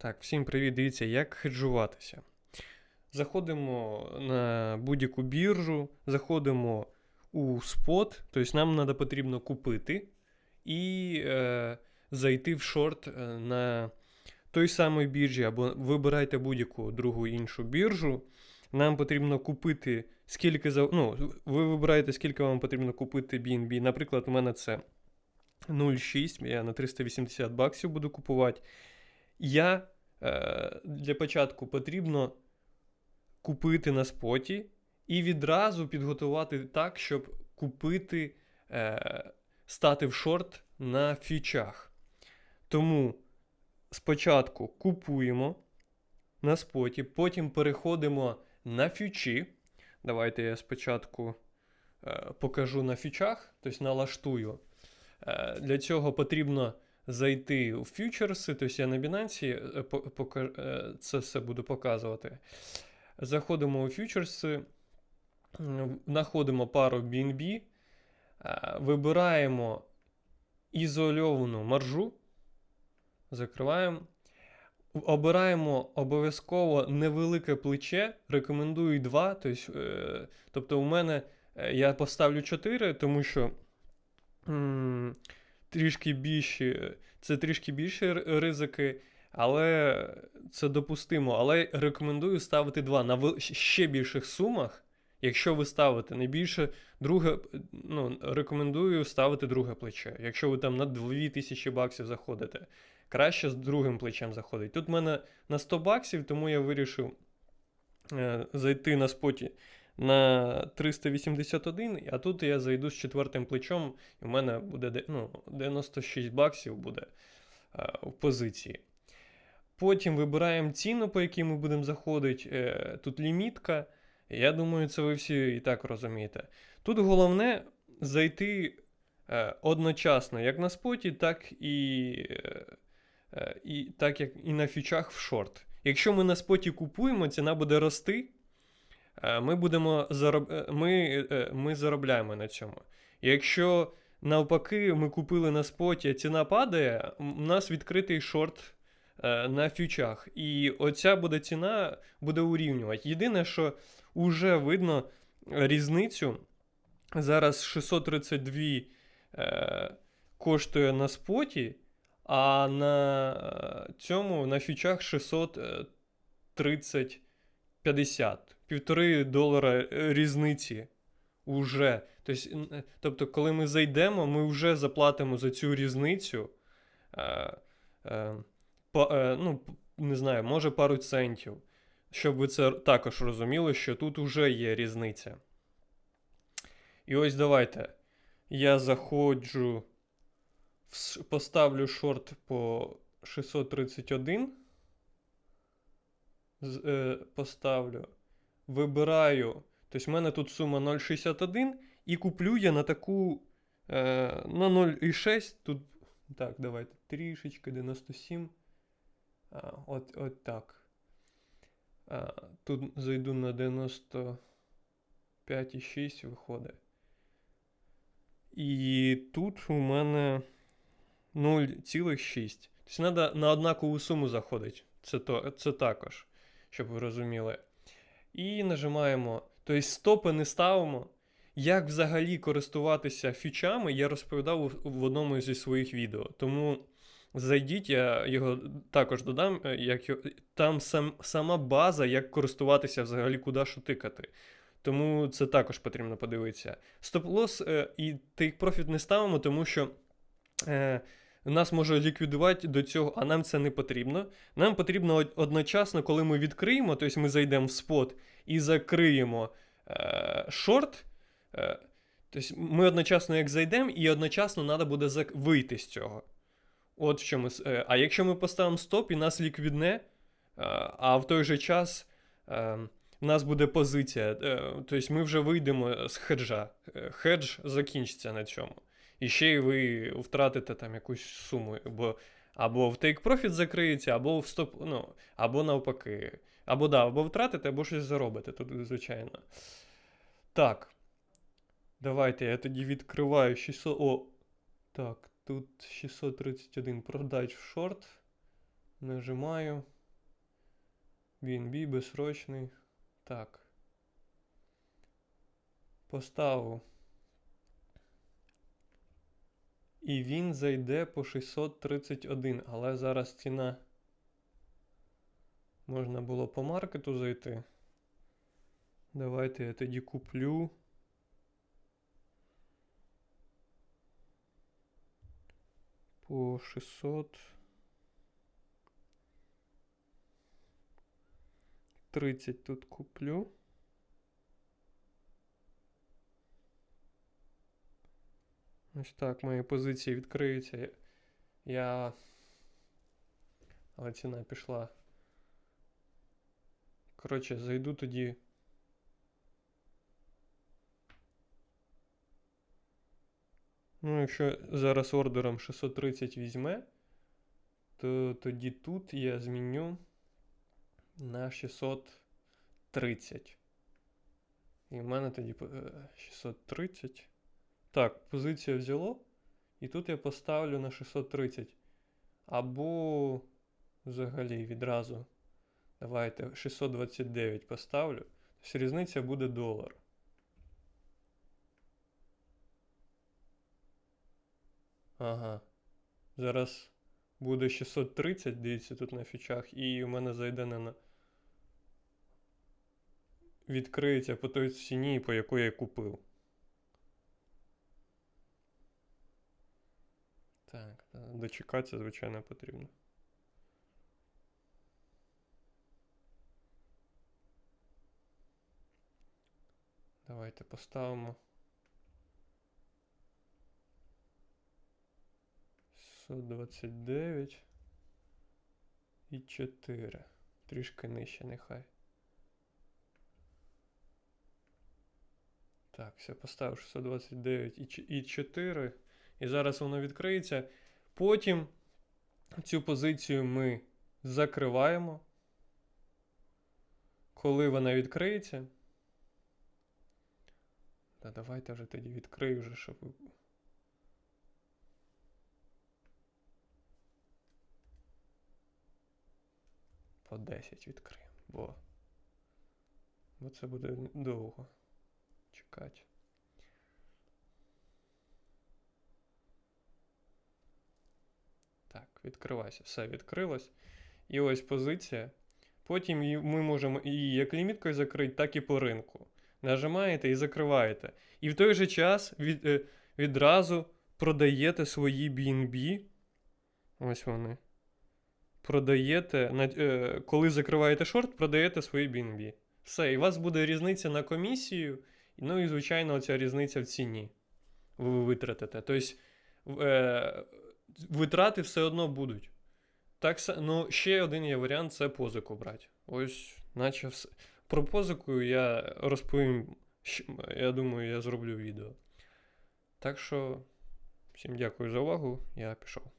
Так, всім привіт. Дивіться, як хеджуватися. Заходимо на будь-яку біржу, заходимо у спот, тобто нам треба потрібно купити і е, зайти в шорт е, на той самій біржі, або вибирайте будь-яку другу іншу біржу. Нам потрібно купити скільки за. Ну, ви вибираєте, скільки вам потрібно купити BNB. Наприклад, у мене це 0,6, я на 380 баксів буду купувати. Я е, для початку потрібно купити на споті і відразу підготувати так, щоб купити, е, стати в шорт на фічах. Тому спочатку купуємо на споті, потім переходимо на фічі. Давайте я спочатку е, покажу на фічах, тобто налаштую. Е, для цього потрібно зайти у фьючерси, тобто я на Binance пока- е, це все буду показувати. Заходимо у фьючерси, знаходимо пару BNB, вибираємо ізольовану маржу, закриваємо. Обираємо обов'язково невелике плече, рекомендую 2. Тобто, е, тобто у мене е, я поставлю 4, тому що трішки більші, це трішки більші ризики, але це допустимо. Але рекомендую ставити 2 на ще більших сумах. Якщо ви ставите найбільше, друге, ну, рекомендую ставити друге плече. Якщо ви там на 2000 баксів заходите, краще з другим плечем заходить. Тут в мене на 100 баксів, тому я вирішив е, зайти на споті на 381, а тут я зайду з четвертим плечом, і в мене буде ну, 96 баксів буде е, в позиції. Потім вибираємо ціну, по якій ми будемо заходити. Е, тут лімітка. Я думаю, це ви всі і так розумієте. Тут головне зайти е, одночасно як на споті, так і, і, так як і на фічах в шорт. Якщо ми на споті купуємо, ціна буде рости. Е, Ми будемо зароб... е, ми, е, ми заробляємо на цьому. Якщо навпаки ми купили на споті, ціна падає, у нас відкритий шорт на фьючах. І оця буде ціна буде урівнювати. Єдине, що вже видно різницю. Зараз 632 е, коштує на споті, а на цьому на фічах 630 50. Півтори долара е, різниці уже. Тобто, е, тобто, коли ми зайдемо, ми вже заплатимо за цю різницю. Е, ну, не знаю, може пару центів. Щоб ви це також розуміли, що тут вже є різниця. І ось давайте. Я заходжу, поставлю шорт по 631. З- е, поставлю. Вибираю. Тобто в мене тут сума 0,61 і куплю я на таку е, на 0,6. Тут. Так, давайте. Трішечки 97. А, от, от так. А, тут зайду на 95,6 виходить. І тут у мене 0,6. Тобто треба на однакову суму заходити. Це, то, це також, щоб ви розуміли. І нажимаємо. Тобто стопи не ставимо. Як взагалі користуватися фічами, я розповідав в одному зі своїх відео. Тому зайдіть, я його також додам. е, Як там сам, сама база, як користуватися взагалі, куди що тикати. Тому це також потрібно подивитися. Стоп-лос е, і take profit не ставимо, тому що е, нас може ліквідувати до цього, а нам це не потрібно. Нам потрібно одночасно, коли ми відкриємо, тобто ми зайдемо в спот і закриємо е, шорт. Е, тобто ми одночасно як зайдемо, і одночасно треба буде вийти з цього. От в чому. е, а якщо ми поставимо стоп і нас ліквідне, е, а в той же час е, в нас буде позиція, тобто ми вже вийдемо з хеджа. Е, Хедж закінчиться на цьому. І ще й ви втратите там якусь суму, бо або в take profit закриється, або в стоп, ну, або навпаки. Або да, або втратите, або щось заробите, тут, звичайно. Так. Давайте я тоді відкриваю 600. О. Так, тут 631 продать в шорт. Нажимаю. BNB безсрочний. Так. Поставив. І він зайде по 631, але зараз ціна. Можна було по маркету зайти. Давайте я тоді куплю. По 600. 30 тут куплю. Ось так мої позиції відкриються. Я. Але ціна пішла. Коротше, зайду тоді. Ну, якщо зараз ордером 630 візьме, то тоді тут я зміню на 630. І в мене тоді е, 630. Так, позиція взяло. І тут я поставлю на 630. Або взагалі відразу. Давайте 629 поставлю. Тобто різниця буде долар. Ага. Зараз буде 630, дивіться, тут на фічах, і у мене зайде на. Відкриється по той ціні, по якої я купив. Так, да, дочекатися, звичайно, потрібно. Давайте поставимо. 629 і 4. Трішки нижче нехай. Так, все, поставив 629 і 4. І зараз воно відкриється. Потім цю позицію ми закриваємо. Коли вона відкриється. Та давайте вже тоді відкрию вже, щоб. По 10 відкриємо, бо. Бо це буде довго чекати. Так, відкривайся. Все відкрилось. І ось позиція. Потім ми можемо її як ліміткою закрити, так і по ринку. Нажимаєте і закриваєте. І в той же час від, е, відразу продаєте свої BNB. Ось вони. Продаєте, е, коли закриваєте шорт, продаєте свої BNB. Все, і у вас буде різниця на комісію, ну і, звичайно, оця різниця в ціні. Ви витратите. Тобто, е, витрати все одно будуть. Так, ну, ще один є варіант це позику брати. Ось, наче все. Про позику я розповім. Я думаю, я зроблю відео. Так що, всім дякую за увагу. Я пішов.